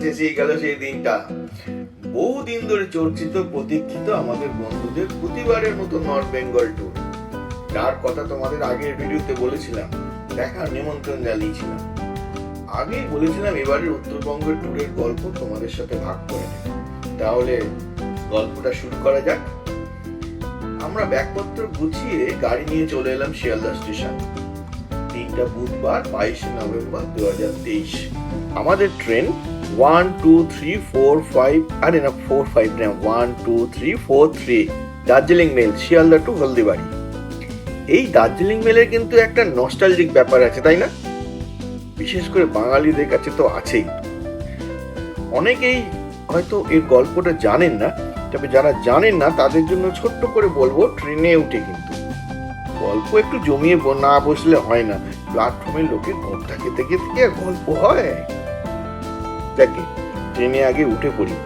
শেষেই গেল সেই দিনটা। বহুদিন ধরে চর্চিত প্রতীক্ষিত আমাদের বন্ধুদের প্রতিবারের মতো নর্থ বেঙ্গল ট্যুর যার কথা তোমাদের আগের ভিডিওতে বলেছিলাম, দেখার নিমন্ত্রণ জানিয়েছিলাম। আগেই বলেছিলাম এবারের উত্তরবঙ্গের ট্যুরের গল্প তোমাদের সাথে ভাগ করে নেব। তাহলে গল্পটা শুরু করা যাক। আমরা ব্যাগপত্র গুছিয়ে গাড়ি নিয়ে চলে এলাম শিয়ালদা স্টেশন। দিনটা বুধবার বাইশে নভেম্বর দু হাজার তেইশ। আমাদের train one two three four five আরে না ফোর ফাইভ না one two three four three Darjeeling mail, Sealdah to Haldibari. এই দার্জিলিং মেলের কিন্তু একটা নস্টালজিক ব্যাপার আছে, তাই না? বিশেষ করে বাঙালিদের কাছে তো আছেই। অনেকেই হয়তো এর গল্পটা জানেন না, তবে যারা জানেন না, তাদের জন্য ছোট্ট করে বলব, ট্রেনে উঠে কিন্তু। গল্প একটু জমিয়ে না বসলে হয় না। প্ল্যাটফর্মে লোকের ঘোমটা খেতে খেতে কি আর গল্প হয়। দেখি ট্রেনে আগে উঠে পড়ি।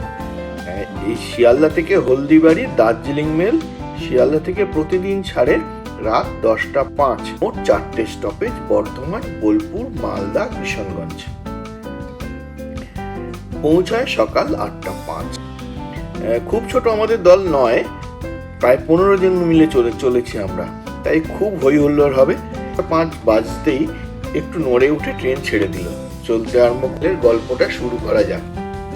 এই শিয়ালদা থেকে হলদিবাড়ি দার্জিলিং মেল, শিয়ালদা থেকে প্রতিদিন ছাড়ে রাত দশটা পাঁচ। মোট চারটে স্টপেজ বর্ধমান, বোলপুর, মালদা, কিশনগঞ্জ। পৌঁছায় সকাল আটটা পাঁচ। খুব ছোট আমাদের দল নয়, প্রায় পনেরো জন মিলে চলে, চলেছি আমরা। তাই খুব হই হুল্লোড় হবে। পাঁচ বাজতেই একটু নড়ে উঠে ট্রেন ছেড়ে দিল। চলতে আরম্ভ করে গল্পটা শুরু করা যাক।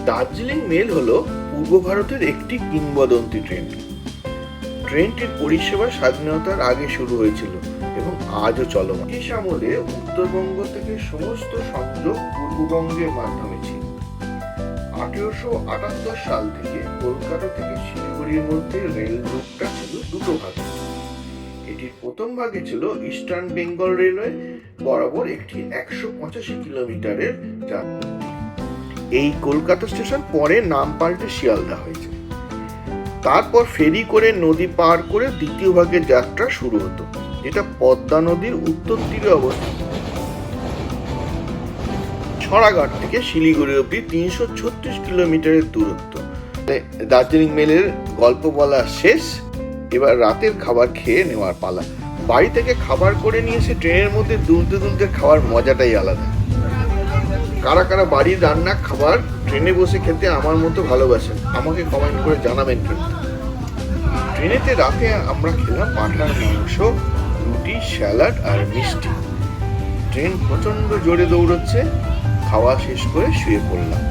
দার্জিলিং মেল হলো পূর্ব ভারতের একটি কিংবদন্তি ট্রেন। ট্রেনটির পরিষেবা স্বাধীনতার আগে শুরু হয়েছিল এবং আজও চলমান। ব্রিটিশ আমলে উত্তরবঙ্গ থেকে সমস্ত সংযোগ পূর্ববঙ্গের মাধ্যমে ছিল। আঠেরোশো আটাত্তর সাল থেকে কলকাতা থেকে শিলিগুড়ির মধ্যে রেল রুটটা ছিল দুটো ভাগে। এটির প্রথম ভাগে ছিল ইস্টার্ন বেঙ্গল রেলওয়ে, বরাবর একটি একশো পঁচাশি কিলোমিটারের যাত্রা এই কলকাতা স্টেশন পরে নাম পাল্টে শিয়ালদা হয়েছে। তারপর ফেরি করে নদী পার করে দ্বিতীয় ভাগের যাত্রা শুরু হতো, যেটা পদ্মা নদীর উত্তর তীরে অবস্থিত। ছড়াঘাট থেকে শিলিগুড়ি অব্দি তিনশো ছত্রিশ কিলোমিটারের দূরত্ব। দার্জিলিং মেলের গল্প বলা শেষ। এবার রাতের খাবার খেয়ে নেওয়ার পালা। বাড়ি থেকে খাবার করে নিয়ে এসে ট্রেনের মধ্যে দুলতে দুলতে খাওয়ার মজাটাই আলাদা। কারা কারা বাড়ির রান্না, খাবার ট্রেনে বসে খেতে আমার মতো ভালোবাসেন, আমাকে কমেন্ট করে জানাবেন কিন্তু। ট্রেনেতে রাতে আমরা খেলাম পাঠার মাংস, রুটি, স্যালাড আর মিষ্টি। ট্রেন প্রচণ্ড জোরে দৌড়চ্ছে, খাওয়া শেষ করে শুয়ে পড়লাম।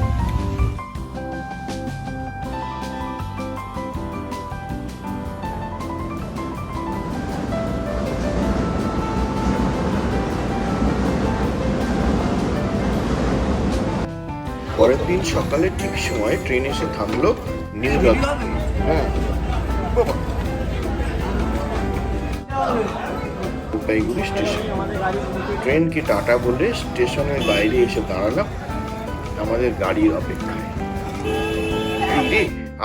দিন সকালে ঠিক সময় ট্রেন এসে থামলো নিউ জলপাইগুড়ি হ্যাঁ। জলপাইগুড়ি স্টেশন। ট্রেনকে টাটা বলে স্টেশনের বাইরে এসে দাঁড়ালাম আমাদের গাড়ির অপেক্ষায়।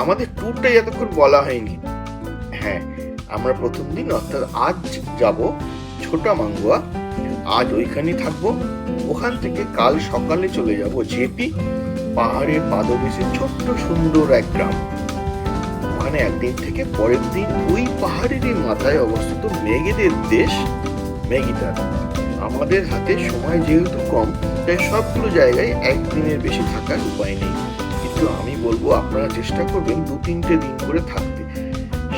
আমাদের ট্যুরটাই এতক্ষণ বলা হয়নি। হ্যাঁ আমরা প্রথম দিন অর্থাৎ আজ যাব ছোটা মাঙ্গুয়া আজ ওইখানেই থাকব। ওখান থেকে কাল সকালে চলে যাব জেপি। পাহাড়ের পাদদেশে ছোট্ট সুন্দর এক গ্রাম। ওখানে একদিন থেকে পরের দিন ওই পাহাড়েরই মাথায় অবস্থিত মেঘেদের দেশ মেঘিতার আমাদের হাতে সময় যেহেতু কম, তাই সবগুলো জায়গায় একদিনের বেশি থাকার উপায় নেই। কিন্তু আমি বলব, আপনারা চেষ্টা করবেন দু তিনটে দিন করে থাকতে।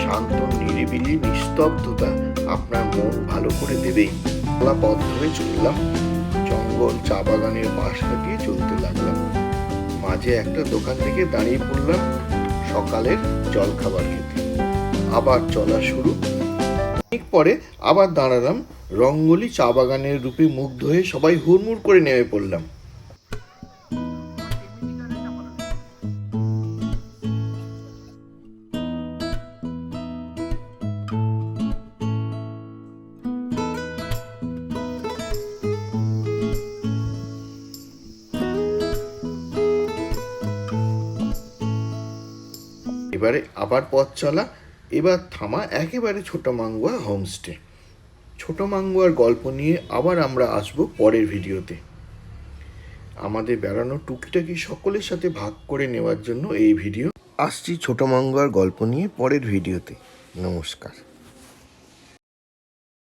শান্ত, নিরিবিলি, নিস্তব্ধতা আপনার মন ভালো করে দেবেই। পথ ধরে চললাম, জঙ্গল চা বাগানের পাশ কাটিয়ে চলতে লাগলাম। মাঝে একটা দোকান থেকে দাঁড়িয়ে পড়লাম সকালের জল খাবার খেতে। আবার চলা শুরু। ঠিক পরে আবার দাঁড়ালাম, রঙ্গলি চা বাগানের রূপে মুগ্ধ হয়ে সবাই হুড়মুড় করে নেমে পড়লাম। এবারে আবার পথ চলা, এবার থামা একেবারে ছোট মাঙ্গুয়া হোমস্টে। ছোট মাঙ্গুয়ার গল্প নিয়ে আবার আমরা আসব পরের ভিডিওতে। আমাদের বেড়ানো টুকিটাকি সকলের সাথে ভাগ করে নেওয়ার জন্য এই ভিডিও। আসছি ছোট মাঙ্গুয়ার গল্প নিয়ে পরের ভিডিওতে। নমস্কার।